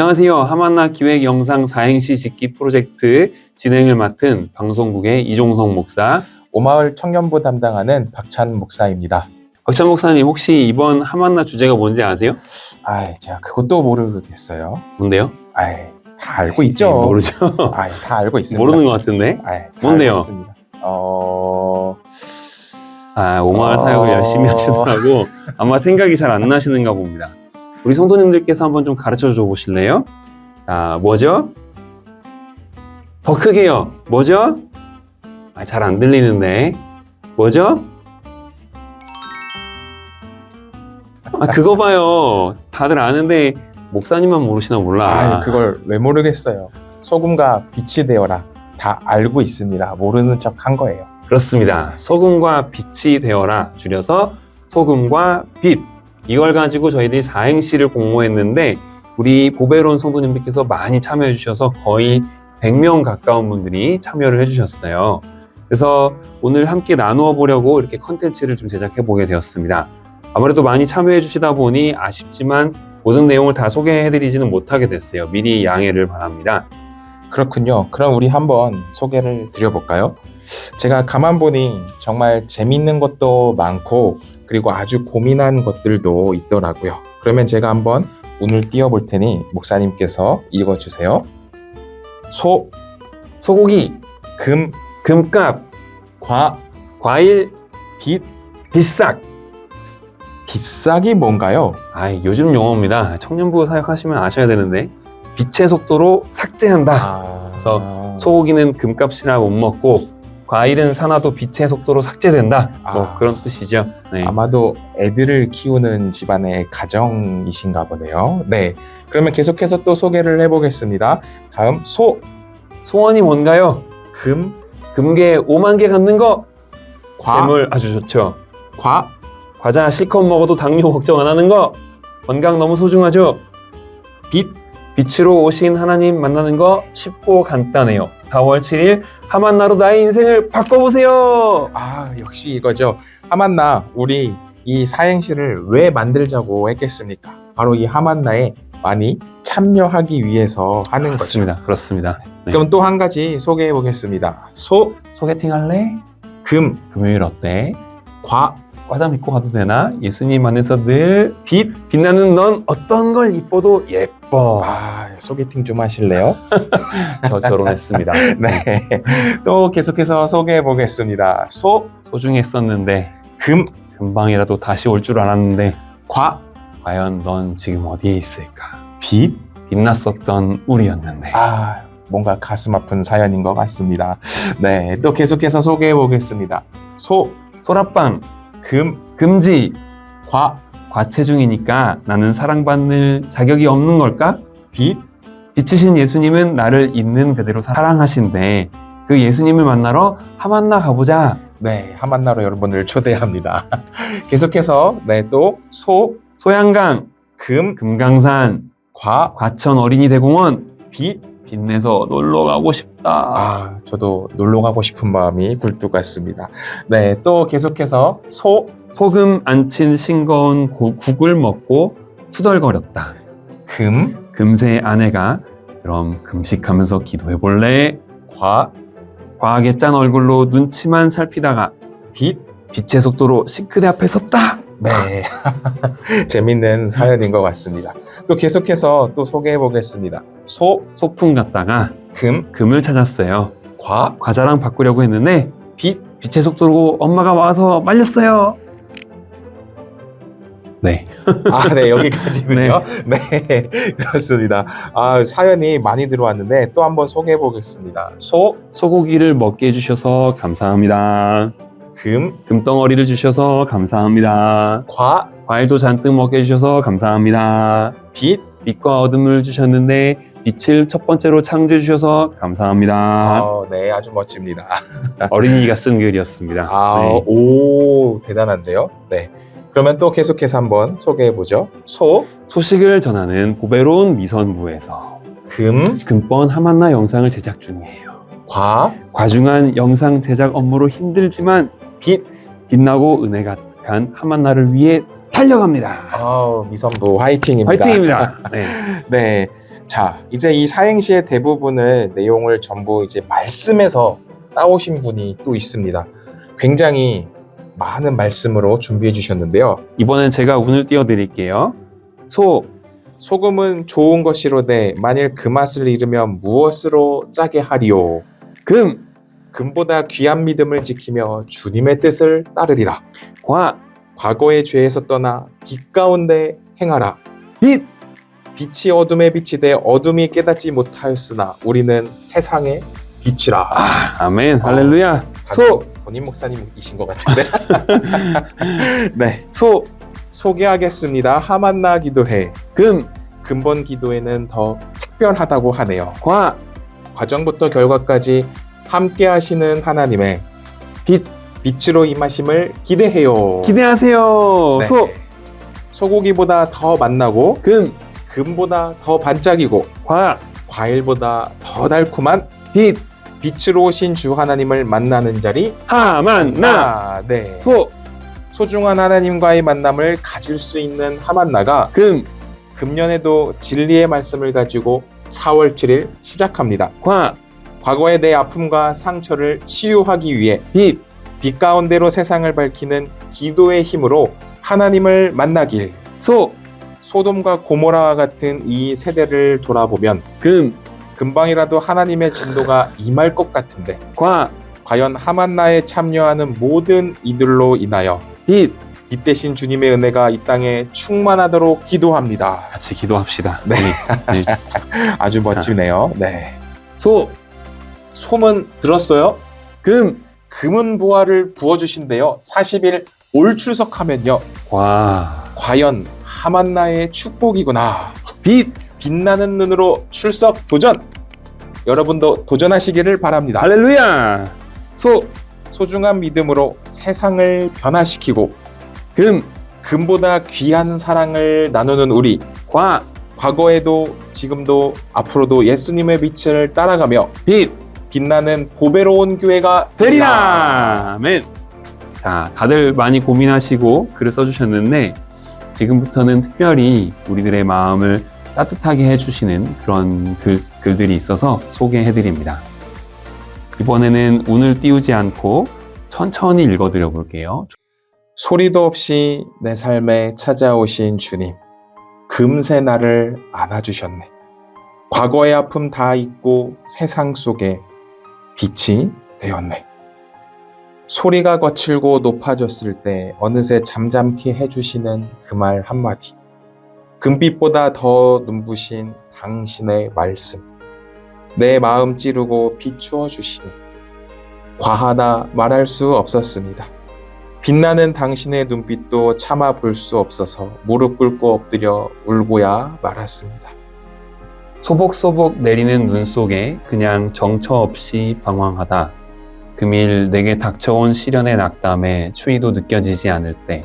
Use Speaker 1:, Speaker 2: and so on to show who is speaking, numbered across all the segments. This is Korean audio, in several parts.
Speaker 1: 안녕하세요. 하만나 기획 영상 사행시 짓기 프로젝트 진행을 맡은 방송국의 이종성 목사.
Speaker 2: 오마을 청년부 담당하는 박찬 목사입니다.
Speaker 1: 박찬 목사님 혹시 이번 하만나 주제가 뭔지 아세요?
Speaker 2: 아, 제가 그것도 모르겠어요.
Speaker 1: 뭔데요?
Speaker 2: 아, 다 알고 있죠.
Speaker 1: 네, 모르죠.
Speaker 2: 아, 다 알고 있습니다.
Speaker 1: 모르는 것 같은데.
Speaker 2: 아이, 다
Speaker 1: 뭔데요?
Speaker 2: 있습니다. 어,
Speaker 1: 아, 오마을
Speaker 2: 어.
Speaker 1: 사역을 열심히 하시더라고. 아마 생각이 잘 안 나시는가 봅니다. 우리 성도님들께서 한번 좀 가르쳐 줘 보실래요? 자, 뭐죠? 더 크게요. 뭐죠? 아, 잘 안 들리는데. 뭐죠? 아, 그거 봐요. 다들 아는데 목사님만 모르시나 몰라.
Speaker 2: 아, 그걸 왜 모르겠어요. 소금과 빛이 되어라. 다 알고 있습니다. 모르는 척 한 거예요.
Speaker 1: 그렇습니다. 소금과 빛이 되어라. 줄여서 소금과 빛. 이걸 가지고 저희들이 사행시를 공모했는데 우리 보배로운 성도님들께서 많이 참여해 주셔서 거의 100명 가까운 분들이 참여를 해 주셨어요. 그래서 오늘 함께 나누어 보려고 이렇게 컨텐츠를 좀 제작해 보게 되었습니다. 아무래도 많이 참여해 주시다 보니 아쉽지만 모든 내용을 다 소개해 드리지는 못하게 됐어요. 미리 양해를 바랍니다.
Speaker 2: 그렇군요. 그럼 우리 한번 소개를 드려볼까요? 제가 가만 보니 정말 재밌는 것도 많고 그리고 아주 고민한 것들도 있더라고요. 그러면 제가 한번 운을 띄워볼 테니 목사님께서 읽어주세요. 소,
Speaker 1: 소고기,
Speaker 2: 금,
Speaker 1: 금값,
Speaker 2: 과,
Speaker 1: 과일,
Speaker 2: 빛,
Speaker 1: 비싹.
Speaker 2: 비싸기 뭔가요?
Speaker 1: 아, 요즘 용어입니다. 청년부 사역하시면 아셔야 되는데 빛의 속도로 삭제한다.
Speaker 2: 아,
Speaker 1: 그래서 소고기는 금값이라 못 먹고 과일은 산화도 빛의 속도로 삭제된다. 뭐
Speaker 2: 아.
Speaker 1: 그런 뜻이죠. 네.
Speaker 2: 아마도 애들을 키우는 집안의 가정이신가 보네요. 네. 그러면 계속해서 또 소개를 해보겠습니다. 다음 소,
Speaker 1: 소원이 뭔가요?
Speaker 2: 금,
Speaker 1: 금괴 5만 개 갖는 거.
Speaker 2: 과,
Speaker 1: 재물 아주 좋죠.
Speaker 2: 과,
Speaker 1: 과자 실컷 먹어도 당뇨 걱정 안 하는 거. 건강 너무 소중하죠. 빛. 빛으로 오신 하나님 만나는 거 쉽고 간단해요. 4월 7일 하만나로 나의 인생을 바꿔보세요.
Speaker 2: 아, 역시 이거죠. 하만나, 우리 이 사행시를 왜 만들자고 했겠습니까? 바로 이 하만나에 많이 참여하기 위해서 하는 거죠.
Speaker 1: 그렇습니다. 그렇습니다. 네.
Speaker 2: 그럼 또 한 가지 소개해 보겠습니다. 소,
Speaker 1: 소개팅 할래?
Speaker 2: 금,
Speaker 1: 금요일 어때?
Speaker 2: 과,
Speaker 1: 과자 믿고 가도 되나? 예수님 안에서 늘 빛, 빛나는 넌 어떤 걸 이뻐도 예뻐.
Speaker 2: 아, 소개팅 좀 하실래요?
Speaker 1: 저 결혼했습니다.
Speaker 2: 네. 또 계속해서 소개해 보겠습니다. 소,
Speaker 1: 소중했었는데
Speaker 2: 금,
Speaker 1: 금방이라도 다시 올 줄 알았는데
Speaker 2: 과,
Speaker 1: 과연 넌 지금 어디에 있을까?
Speaker 2: 빛.
Speaker 1: 빛났었던 우리였는데.
Speaker 2: 아, 뭔가 가슴 아픈 사연인 것 같습니다. 네. 또 계속해서 소개해 보겠습니다. 소,
Speaker 1: 소라빵,
Speaker 2: 금,
Speaker 1: 금지,
Speaker 2: 과,
Speaker 1: 과체중이니까 나는 사랑받는 자격이 없는 걸까?
Speaker 2: 빛.
Speaker 1: 빛이신 예수님은 나를 있는 그대로 사랑하신대. 그 예수님을 만나러 하만나 가보자.
Speaker 2: 네. 하만나로 여러분을 초대합니다. 계속해서, 네. 또, 소,
Speaker 1: 소양강,
Speaker 2: 금,
Speaker 1: 금강산,
Speaker 2: 과,
Speaker 1: 과천 어린이 대공원,
Speaker 2: 빛.
Speaker 1: 빛내서 놀러 가고 싶다.
Speaker 2: 아, 저도 놀러 가고 싶은 마음이 굴뚝 같습니다. 네. 또 계속해서, 소,
Speaker 1: 소금 안 친 싱거운 고- 국을 먹고 투덜거렸다.
Speaker 2: 금,
Speaker 1: 금세 아내가 그럼 금식하면서 기도해 볼래?
Speaker 2: 과,
Speaker 1: 과하게 짠 얼굴로 눈치만 살피다가
Speaker 2: 빛.
Speaker 1: 빛의 속도로 싱크대 앞에 섰다.
Speaker 2: 네. 재밌는 사연인 것 같습니다. 또 계속해서 또 소개해 보겠습니다. 소,
Speaker 1: 소풍 갔다가
Speaker 2: 금,
Speaker 1: 금을 찾았어요.
Speaker 2: 과,
Speaker 1: 과자랑 바꾸려고 했는데
Speaker 2: 빛.
Speaker 1: 빛의 속도로 엄마가 와서 말렸어요. 네.
Speaker 2: 아, 네, 여기까지군요. 네, 그렇습니다. 아, 사연이 많이 들어왔는데 또 한번 소개해 보겠습니다. 소,
Speaker 1: 소고기를 먹게 해주셔서 감사합니다.
Speaker 2: 금,
Speaker 1: 금덩어리를 주셔서 감사합니다.
Speaker 2: 과,
Speaker 1: 과일도 잔뜩 먹게 해주셔서 감사합니다.
Speaker 2: 빛.
Speaker 1: 빛과 어둠을 주셨는데 빛을 첫 번째로 창조해 주셔서 감사합니다.
Speaker 2: 아, 네, 아주 멋집니다.
Speaker 1: 어린이가 쓴 글이었습니다.
Speaker 2: 아,
Speaker 1: 네.
Speaker 2: 오, 대단한데요. 네. 그러면 또 계속해서 한번 소개해 보죠. 소,
Speaker 1: 소식을 전하는 보배로운 미선부에서
Speaker 2: 금,
Speaker 1: 금번 하만나 영상을 제작 중이에요.
Speaker 2: 과,
Speaker 1: 과중한 영상 제작 업무로 힘들지만
Speaker 2: 빛.
Speaker 1: 빛나고 은혜 가득한 하만나를 위해 달려갑니다.
Speaker 2: 아, 미선부 화이팅입니다.
Speaker 1: 화이팅입니다. 네.
Speaker 2: 네. 자, 이제 이 사행시의 대부분을 내용을 전부 이제 말씀에서 따오신 분이 또 있습니다. 굉장히 많은 말씀으로 준비해 주셨는데요.
Speaker 1: 이번엔 제가 운을 띄워드릴게요. 소,
Speaker 2: 소금은 좋은 것이로되 만일 그 맛을 잃으면 무엇으로 짜게 하리오?
Speaker 1: 금,
Speaker 2: 금보다 귀한 믿음을 지키며 주님의 뜻을 따르리라.
Speaker 1: 과,
Speaker 2: 과거의 죄에서 떠나 빛 가운데 행하라.
Speaker 1: 빛,
Speaker 2: 빛이 어둠에 비치되 어둠이 깨닫지 못하였으나 우리는 세상의 빛이라.
Speaker 1: 아, 아멘, 할렐루야. 소,
Speaker 2: 본인 목사님이신 것 같은데. 네,
Speaker 1: 소,
Speaker 2: 소개하겠습니다. 하만나 기도회.
Speaker 1: 금,
Speaker 2: 근본 기도회는 더 특별하다고 하네요.
Speaker 1: 과,
Speaker 2: 과정부터 결과까지 함께 하시는 하나님의
Speaker 1: 빛,
Speaker 2: 빛으로 임하심을 기대해요.
Speaker 1: 기대하세요.
Speaker 2: 네.
Speaker 1: 소,
Speaker 2: 소고기보다 더 맛나고
Speaker 1: 금,
Speaker 2: 금보다 더 반짝이고
Speaker 1: 과,
Speaker 2: 과일보다 더 달콤한
Speaker 1: 빛,
Speaker 2: 빛으로 오신 주 하나님을 만나는 자리.
Speaker 1: 하만나,
Speaker 2: 아, 네.
Speaker 1: 소,
Speaker 2: 소중한 하나님과의 만남을 가질 수 있는 하만나가
Speaker 1: 금,
Speaker 2: 금년에도 진리의 말씀을 가지고 4월 7일 시작합니다.
Speaker 1: 과,
Speaker 2: 과거의 내 아픔과 상처를 치유하기 위해
Speaker 1: 빛,
Speaker 2: 빛 가운데로 세상을 밝히는 기도의 힘으로 하나님을 만나길.
Speaker 1: 소,
Speaker 2: 소돔과 고모라와 같은 이 세대를 돌아보면
Speaker 1: 금,
Speaker 2: 금방이라도 하나님의 진도가 임할 것 같은데
Speaker 1: 과,
Speaker 2: 과연 하만나에 참여하는 모든 이들로 인하여
Speaker 1: 빛.
Speaker 2: 빛 대신 주님의 은혜가 이 땅에 충만하도록 기도합니다.
Speaker 1: 같이 기도합시다.
Speaker 2: 네.
Speaker 1: 네.
Speaker 2: 아주 멋지네요. 네.
Speaker 1: 소,
Speaker 2: 소문 들었어요?
Speaker 1: 금,
Speaker 2: 금은 부활을 부어주신대요. 40일 올 출석하면요.
Speaker 1: 과,
Speaker 2: 과연 하만나의 축복이구나.
Speaker 1: 빛,
Speaker 2: 빛나는 눈으로 출석 도전! 여러분도 도전하시기를 바랍니다.
Speaker 1: 할렐루야. 소,
Speaker 2: 소중한 믿음으로 세상을 변화시키고
Speaker 1: 금,
Speaker 2: 금보다 귀한 사랑을 나누는 우리
Speaker 1: 과,
Speaker 2: 과거에도 지금도 앞으로도 예수님의 빛을 따라가며
Speaker 1: 빛,
Speaker 2: 빛나는 보배로운 교회가
Speaker 1: 되리라. 아멘. 자, 다들 많이 고민하시고 글을 써주셨는데 지금부터는 특별히 우리들의 마음을 따뜻하게 해주시는 그런 글, 글들이 있어서 소개해드립니다. 이번에는 운을 띄우지 않고 천천히 읽어드려 볼게요.
Speaker 2: 소리도 없이 내 삶에 찾아오신 주님 금세 나를 안아주셨네 과거의 아픔 다 잊고 세상 속에 빛이 되었네 소리가 거칠고 높아졌을 때 어느새 잠잠케 해주시는 그 말 한마디 금빛보다 더 눈부신 당신의 말씀 내 마음 찌르고 비추어 주시니 과하다 말할 수 없었습니다. 빛나는 당신의 눈빛도 참아 볼 수 없어서 무릎 꿇고 엎드려 울고야 말았습니다.
Speaker 1: 소복소복 내리는 눈 속에 그냥 정처 없이 방황하다. 금일 내게 닥쳐온 시련의 낙담에 추위도 느껴지지 않을 때,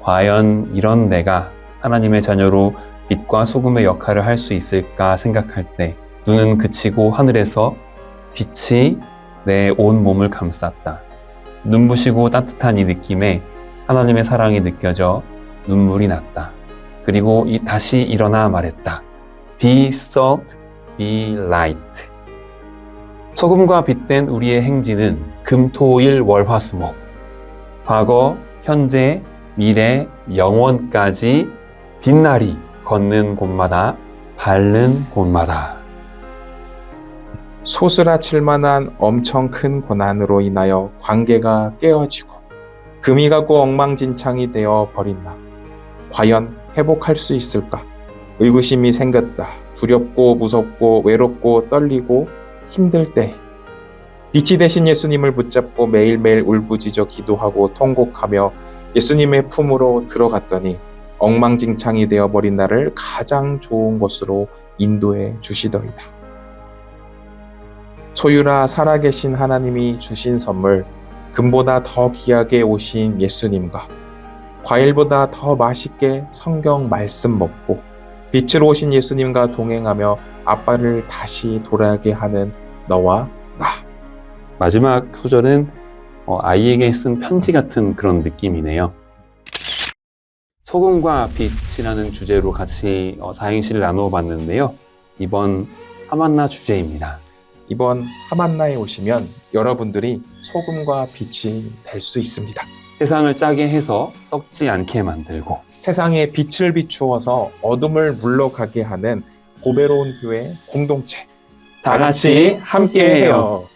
Speaker 1: 과연 이런 내가 하나님의 자녀로 빛과 소금의 역할을 할 수 있을까 생각할 때, 눈은 그치고 하늘에서 빛이 내 온 몸을 감쌌다. 눈부시고 따뜻한 이 느낌에 하나님의 사랑이 느껴져 눈물이 났다. 그리고 이- 다시 일어나 말했다. Be salt, be light. 소금과 빛된 우리의 행진은 금, 토, 일, 월, 화, 수, 목. 과거, 현재, 미래, 영원까지 빛날이 걷는 곳마다, 밟는 곳마다.
Speaker 2: 소스라칠 만한 엄청 큰 고난으로 인하여 관계가 깨어지고 금이 가고 엉망진창이 되어 버린 나. 과연 회복할 수 있을까? 의구심이 생겼다. 두렵고 무섭고 외롭고 떨리고 힘들 때 빛이 되신 예수님을 붙잡고 매일매일 울부짖어 기도하고 통곡하며 예수님의 품으로 들어갔더니 엉망진창이 되어버린 나를 가장 좋은 곳으로 인도해 주시더이다. 소유나 살아계신 하나님이 주신 선물, 금보다 더 귀하게 오신 예수님과 과일보다 더 맛있게 성경 말씀 먹고 빛으로 오신 예수님과 동행하며 아빠를 다시 돌아가게 하는 너와 나.
Speaker 1: 마지막 소절은 어, 아이에게 쓴 편지 같은 그런 느낌이네요. 소금과 빛이라는 주제로 같이 어, 사행시를 나누어 봤는데요. 이번 하만나 주제입니다.
Speaker 2: 이번 하만나에 오시면 여러분들이 소금과 빛이 될 수 있습니다.
Speaker 1: 세상을 짜게 해서 썩지 않게 만들고
Speaker 2: 세상에 빛을 비추어서 어둠을 물러가게 하는 보배로운 교회 공동체
Speaker 1: 다 같이 함께해요.